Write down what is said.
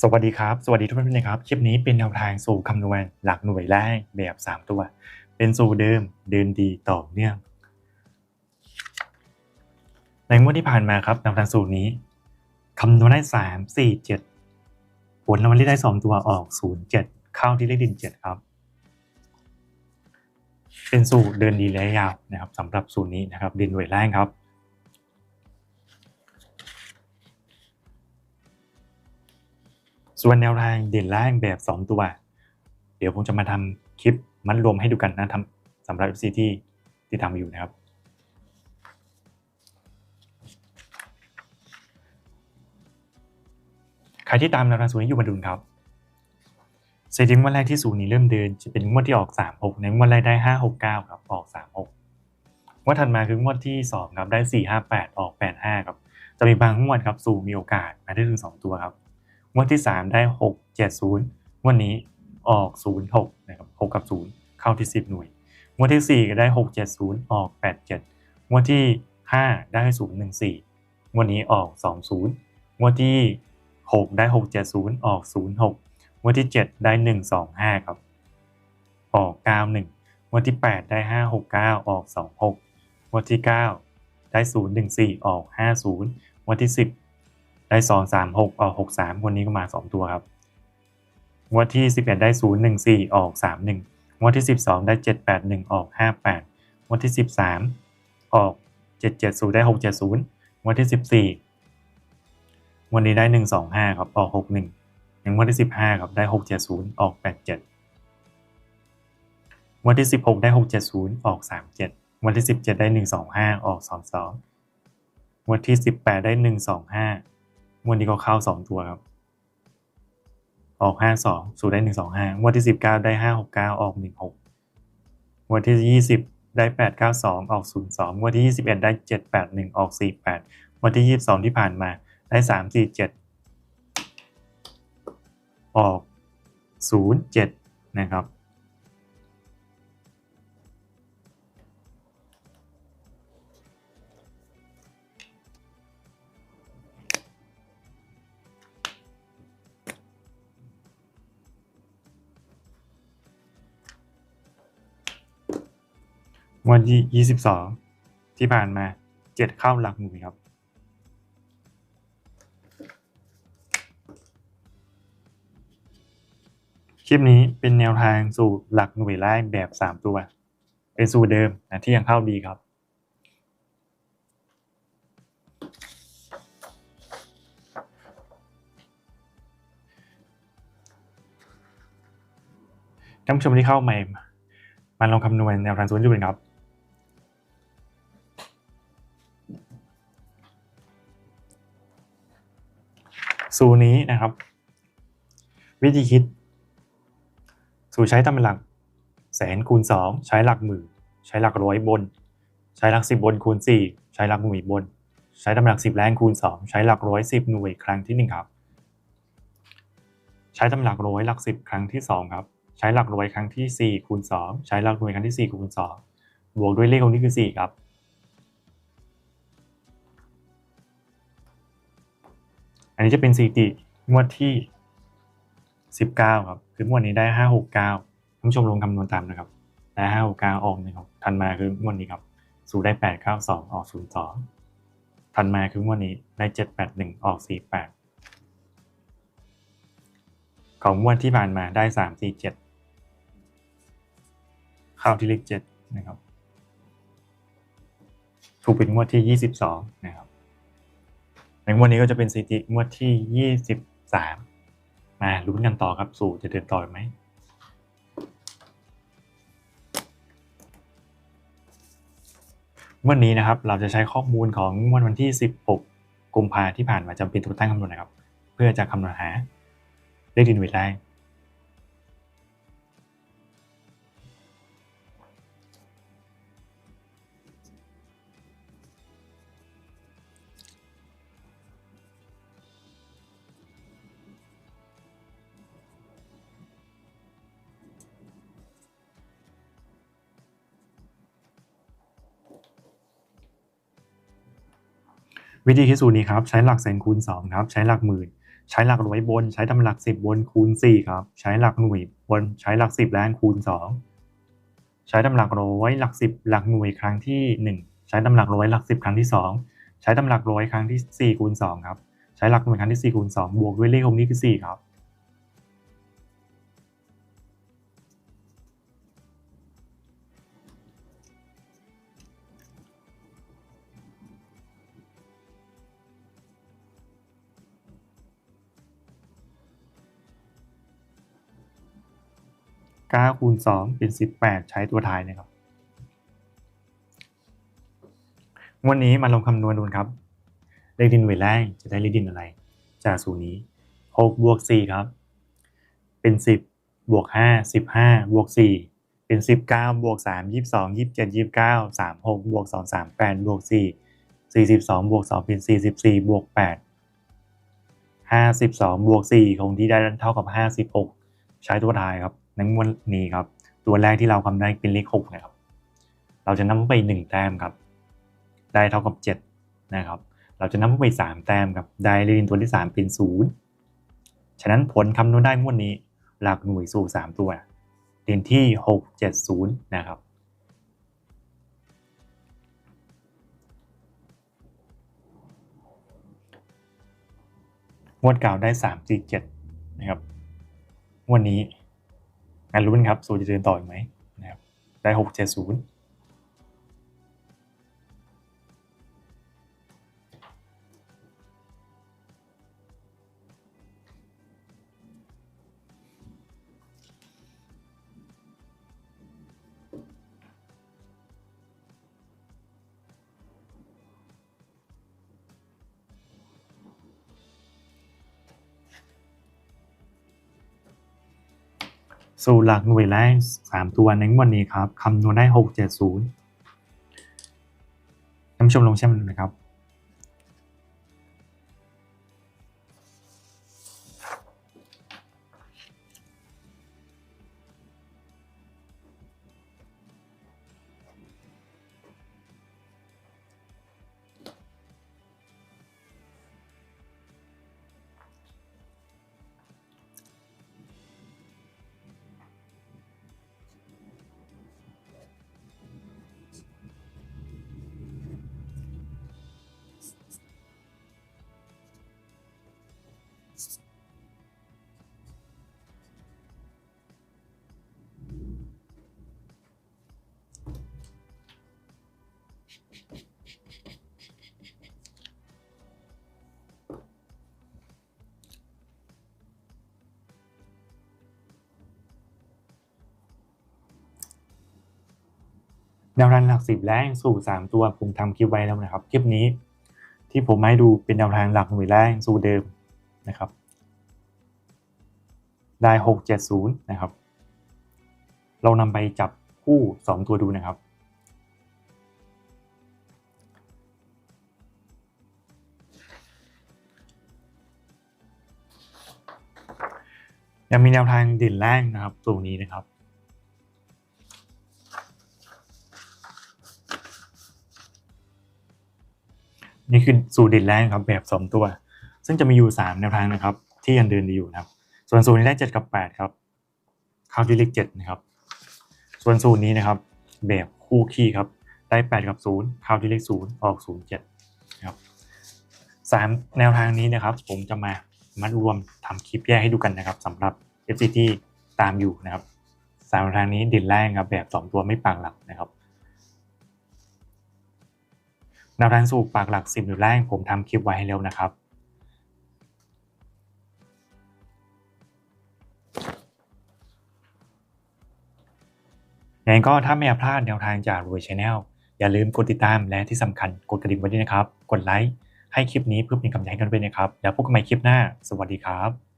สวัสดีครับ สวัสดีทุกท่านนะครับ คลิปนี้เป็นแนวทางสู่คำนวณหลักหน่วยแรกแบบ 3 ตัว เป็นสูตรเดิมเดินดีต่อเนื่อง ในงวดที่ผ่านมาครับแนวทางสูตรนี้คำนวณได้ 3 4 7 ผลรางวัลที่ได้ 2 ตัวออก 0 7 เข้าที่เลขดิน 7 ครับ เป็นสูตรเดินดีระยะยาวนะครับสำหรับสูตรนี้นะครับดินหน่วยแรกครับ ส่วนแนวทางเด่นแรกแบบ 2 ตัว เดี๋ยวผมจะมาทำคลิปมัดรวมให้ดูกันนะทำสำหรับ FC ที่ที่ทำอยู่นะครับ ใครที่ตามแนวทางสูนี้อยู่มาดูครับเซตติ้งวันแรกที่สูนี้เริ่มเดิน จะเป็นงวดที่ออก 3 6 ในงวดแรกได้ 5 6 9 ครับ ออก 3 6งวดถัดมาคืองวดที่ 2 ครับ ได้ 4 5 8 ออก 8 5 ครับ จะมีบางงวดครับสูมีโอกาสมาได้ถึง 2 ตัวครับ งวดที่ 3 ได้ 6 7 0 วันนี้ออก 0 6นะครับ6กับ 0 เข้าที่ 10 หน่วย งวดที่ 4 ก็ได้ 6 7 0 ออก 8 7 งวดที่ 5 ได้ 0 1 4งวดนี้ออก 2 0 งวดที่ 6 ได้ 6 7 0 ออก 0 6 งวดที่ 7 ได้ 1 2 5 ครับ ออก 9 1 งวดที่ 8 ได้ 5 6 9 ออก 2 6 งวดที่ 9 ได้ 0 1 4 ออก 5 0 งวดที่ 10 ได้สองสามหกออกหกสามคนนี้ก็มาสองตัวครับงวดที่สิบเอ็ดได้ศูนย์หนึ่งสี่ออกสามหนึ่งงวดที่สิบสองได้เจ็ดแปดหนึ่งออกห้าแปดงวดที่สิบสามออกเจ็ดเจ็ดศูนย์ได้หกเจ็ดศูนย์งวดที่สิบสี่วันนี้ได้หนึ่งสองห้าครับออกหกหนึ่งอย่งงวดที่สิบห้าครับได้หกเจ็ดศูนย์ออกแปดเจ็ดวันที่สิบหกได้หกเจ็ดศูนย์ออกสามเจ็ดวันที่สิบเจ็ดได้หนึ่งสองห้าออกสองสองวันที่สิบแปดได้หนึ่งสองห้า งวดนี้ก็เข้าสองตัวครับ ออกห้าสองสูได้หนึ่งสองห้างวดที่สิบเก้าได้ห้าหกเก้าออกหนึ่งหกงวดที่ยี่สิบได้แปดเก้าสองออกศูนย์สองงวดที่ยี่สิบเอ็ดได้เจ็ดแปดหนึ่งออกสี่แปดงวดที่ยี่สิบสองที่ผ่านมาได้สามสี่เจ็ดออกศูนย์เจ็ดนะครับ วันที่ 22 ที่ผ่านมา 7 เข้าหลักหน่วยครับ คลิปนี้เป็นแนวทางสู่หลักหน่วยแรกแบบ 3 ตัว เป็นสูตรเดิมนะที่ยังเข้าดีครับ ท่านผู้ชมที่เข้าใหม่มาลองคำนวณแนวทางสูตรดูกันครับ สูตรนี้นะครับ วิธีคิด สูตรใช้ตำหลัก แสนคูณ 2 ใช้หลักหมื่นใช้หลักร้อยบน ใช้หลัก 10 บนคูณ 4 ใช้หลักหน่วยบน ใช้ตำหลัก 10 แรงคูณ 2 ใช้หลักร้อย10หน่วยครั้งที่ 1 ครับ ใช้ตำหลักร้อยหลัก 10 ครั้งที่ 2 ครับ ใช้หลักร้อยครั้งที่ 4 คูณ 2 ใช้หลักหน่วยครั้งที่ 4 คูณ 2 บวกด้วยเลขตรงนี้คือ 4 ครับ อันนี้จะเป็นสถิติงวดที่ 19 ครับ คืองวดนี้ได้ 569ท่านผู้ชมลงคำนวณตามนะครับ ได้ 569 ออกนะครับ ทันมาคืองวดนี้ครับสูได้ 892 ออก 02 ทันมาคืองวดนี้ได้ 781 ออก 48 ของงวดที่ผ่านมาได้ 347 เข้าที่เลข7นะครับ ถูกเป็นงวดที่ 22 นะครับ งวันี้ก็จะเป็นสถิติงวดที่ 23 มาลุ้นกันต่อครับสู่จะเดินต่อไหมวันนี้นะครับเราจะใช้ข้อมูลของงวนวันที่ 16 กุมภาที่ผ่านมาจำเป็นตัวตั้งคำนวณนะครับ เพื่อจะคำนวณหาเลขดินเวทได้ วิธีคิดสูตรนี้ครับใช้หลักแสนคูณ2ครับใช้หลักหมื่น ใช้หลักร้อยบน ใช้ตำหลักสิบบนคูณสี่ครับใช้หลักหน่วยบนใช้หลักสิบแรงคูณสองใช้ตำหลักร้อยหลักสิบหลักหน่วยครั้งที่หนึ่งใช้ตำหลักร้อยหลักสิบครั้งที่สองใช้ตำหลักร้อยครั้งที่สี่คูณสองครับใช้หลักหน่วยครั้งที่สี่คูณสองบวกด้วยเลขคงนี้คือสี่ครับ 9คูณ2เป็น 18 ใช้ตัวท้ายนะครับ วันนี้มาลงคำนวณดูครับ เลขดินเวทแรกจะได้เลขดินอะไร จากสูตรนี้ 6 บวก 4 ครับ เป็น 10 บวก 5 15 บวก 4 เป็น 19 บวก 3 22 27 29 36 บวก 2 38 บวก 4 42 บวก 2 เป็น 44 บวก 8 52 บวก 4 คงที่ได้เท่ากับ 56 ใช้ตัวท้ายครับ ในงวดนี้ครับ ตัวแรกที่เราทำได้เป็นเลข6นะครับ เราจะนำไป1แต้มครับ ได้เท่ากับ7นะครับ เราจะนำไป3แต้มครับ ได้เลขตัวที่3เป็น0ฉะนั้นผลคำนวณได้งวดนี้ หลักหน่วยสู่3ตัวเด่นที่6 7 0นย์นะครับงวดเก่าได้3 4 7นะครับงวดนี้ งานรู้นครับสูจะเดินต่ออีกไหมนะครับได้6 7 0 สู่หลักหน่วยแรก3ตัวในงวดนี้ครับคำนวณได้ 6 7 0ท่านผู้ชมลงใช่ไหมนะครับ แนวทางหลักสิบแรกสู่3ตัวผมทำคลิปไว้แล้วนะครับคลิปนี้ ที่ผมให้ดูเป็นแนวทางหลักหน่วยแรกสู่เดิมนะครับ ได้6 7 0นะครับ เรานำไปจับคู่2ตัวดูนะครับยังมีแนวทางเด่นแรกนะครับ ตรงนี้นะครับ นี่คือสูตรด่นแรกครับแบบ2ตัว ซึ่งจะมีอยู่ 3 แนวทางนะครับ ที่ยังเดินดีอยู่นะครับ ส่วนสูตรนี้ได้7กับ 8 ครับเข้าที่เลข7นะครับ ส่วนสูตรนี้นะครับ แบบคู่คี่ครับได้ 8 กับ 0 เข้าที่เลข 0 ออก 0 7นะครับสามแนวทางนี้นะครับ ผมจะมามัดรวมทำคลิปแยกให้ดูกันนะครับสำหรับ FC ที่ตามอยู่นะครับสามแนวทางนี้ด่นแรกครับแบบ 2 ตัวไม่ปากหลักนะครับ แนวทางสูบปากหลักสิบหรือแรกผมทำคลิปไว้ให้แล้วนะครับยังไงก็ถ้าไม่อยากพลาดแนวทางจากรวยชาแนลอย่าลืมกดติดตามและที่สำคัญกดกระดิ่งไว้ด้วยนะครับ กดไลค์ให้คลิปนี้เพื่อเป็นกำลังใจกันด้วยนะครับ แล้วพบกันใหม่คลิปหน้า สวัสดีครับ